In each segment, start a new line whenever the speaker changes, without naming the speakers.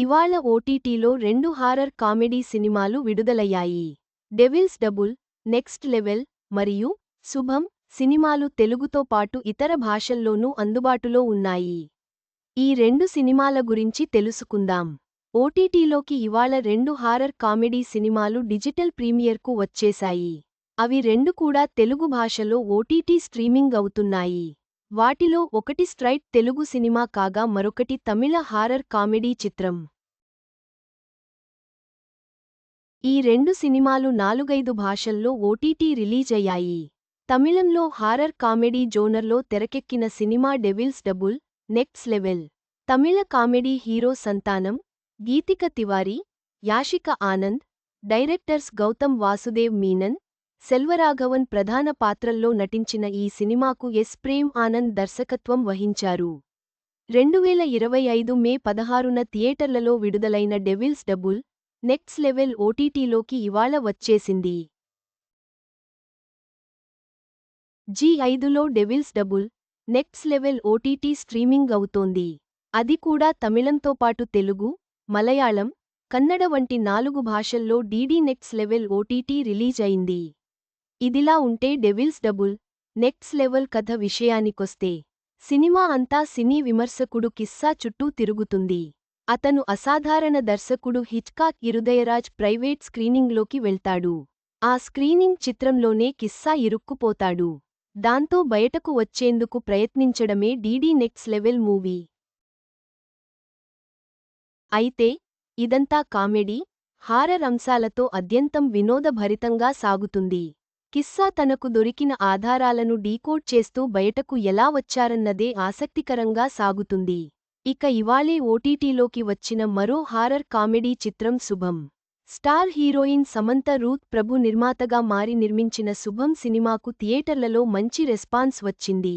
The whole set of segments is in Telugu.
ఇవాళ ఓటీటీలో రెండు హారర్ కామెడీ సినిమాలు విడుదలయ్యాయి. డెవిల్స్ డబుల్ నెక్స్ట్ లెవెల్ మరియు శుభం సినిమాలు తెలుగుతో పాటు ఇతర భాషల్లోనూ అందుబాటులో ఉన్నాయి. ఈ రెండు సినిమాల గురించి తెలుసుకుందాం. ఓటీటీలోకి ఇవాళ రెండు హారర్ కామెడీ సినిమాలు డిజిటల్ ప్రీమియర్కు వచ్చేశాయి. అవి రెండు కూడా తెలుగు భాషలో ఓటీటీ స్ట్రీమింగ్ అవుతున్నాయి. వాటిలో ఒకటి స్ట్రైట్ తెలుగు సినిమా కాగా మరొకటి తమిళ హారర్ కామెడీ చిత్రం. ఈ రెండు సినిమాలు నాలుగైదు భాషల్లో ఓటీటీ రిలీజ్ అయ్యాయి. తమిళంలో హారర్ కామెడీ జోనర్లో తెరకెక్కిన cinema Devil's double next level. తమిళ comedy hero Santhanam Geethika Tiwari Yashika Anand directors Gautham Vasudev Menon Selvaraghavan ప్రధాన పాత్రల్లో నటించిన ఈ సినిమాకు ఎస్. ప్రేమ్ ఆనంద్ దర్శకత్వం వహించారు. రెండువేల ఇరవై ఐదు మే పదహారున థియేటర్లలో విడుదలైన డెవిల్స్ డబుల్ నెక్స్ట్ లెవెల్ ఓటీటీలోకి ఇవాళ వచ్చేసింది. జీ ఐదులో Devil's double next level OTT streaming అవుతోంది. అది కూడా తమిళంతో పాటు తెలుగు మలయాళం కన్నడ వంటి నాలుగు భాషల్లో DD next level OTT release అయింది. ఇదిలా ఉంటే డెవిల్స్ డబుల్ నెక్స్ట్ లెవెల్ కథ విషయానికొస్తే సినిమా అంతా సినీ విమర్శకుడు కిస్సా చుట్టూ తిరుగుతుంది. అతను అసాధారణ దర్శకుడు హిచ్కాక్ ఇరుదయరాజ్ ప్రైవేట్ స్క్రీనింగ్లోకి వెళ్తాడు. ఆ స్క్రీనింగ్ చిత్రంలోనే కిస్సా ఇరుక్కుపోతాడు. దాంతో బయటకు వచ్చేందుకు ప్రయత్నించడమే డీడీ నెక్స్ట్ లెవెల్ మూవీ. అయితే ఇదంతా కామెడీ హారర్ అంశాలతో అద్యంతం వినోదభరితంగా సాగుతుంది. కిస్సా తనకు దొరికిన ఆధారాలను డీకోడ్ చేస్తూ బయటకు ఎలా వచ్చారన్నదే ఆసక్తికరంగా సాగుతుంది. ఇక ఇవాళే ఓటీటీలోకి వచ్చిన మరో హారర్ కామెడీ చిత్రం Subham. Star heroine Samantha Ruth Prabhu నిర్మాతగా మారి నిర్మించిన శుభం సినిమాకు థియేటర్లలో మంచి రెస్పాన్స్ వచ్చింది.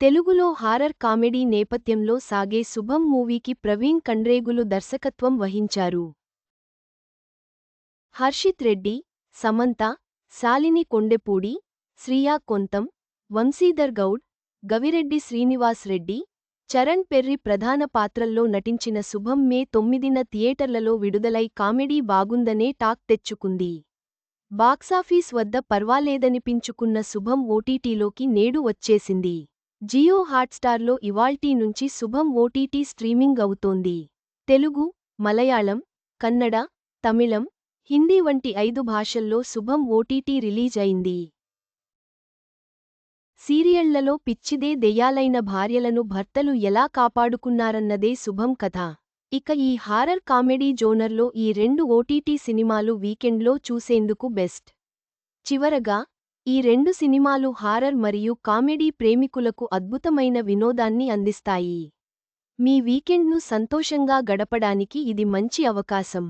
తెలుగులో హారర్ కామెడీ నేపథ్యంలో సాగే శుభం మూవీకి ప్రవీణ్ కండ్రేగులు దర్శకత్వం వహించారు. హర్షిత్ రెడ్డి సమంత శాలిని కొండెపూడి శ్రియా కొంతం వంశీధర్ గౌడ్ గవిరెడ్డి శ్రీనివాస్ రెడ్డి చరణ్ పెర్రి ప్రధాన పాత్రల్లో నటించిన శుభం మే తొమ్మిదిన థియేటర్లలో విడుదలై కామెడీ బాగుందనే టాక్ తెచ్చుకుంది. బాక్సాఫీస్ వద్ద పర్వాలేదనిపించుకున్న శుభం ఓటీటీలోకి నేడు వచ్చేసింది. జియో హాట్స్టార్లో ఇవాల్టీ నుంచి శుభం ఓటీటీ స్ట్రీమింగ్ అవుతోంది. తెలుగు మలయాళం కన్నడ తమిళం హిందీ వంటి ఐదు భాషల్లో శుభం ఓటీటీ రిలీజ్ అయింది. సీరియళ్ళలో పిచ్చిదే దెయ్యాలైన భార్యలను భర్తలు ఎలా కాపాడుకున్నారన్నదే శుభం కథ. ఇక ఈ హారర్ కామెడీ జోనర్లో ఈ రెండు ఓటీటీ సినిమాలు వీకెండ్లో చూసేందుకు బెస్ట్. చివరగా ఈ రెండు సినిమాలు హారర్ మరియు కామెడీ ప్రేమికులకు అద్భుతమైన వినోదాన్ని అందిస్తాయి. మీ వీకెండ్ను సంతోషంగా గడపడానికి ఇది మంచి అవకాశం.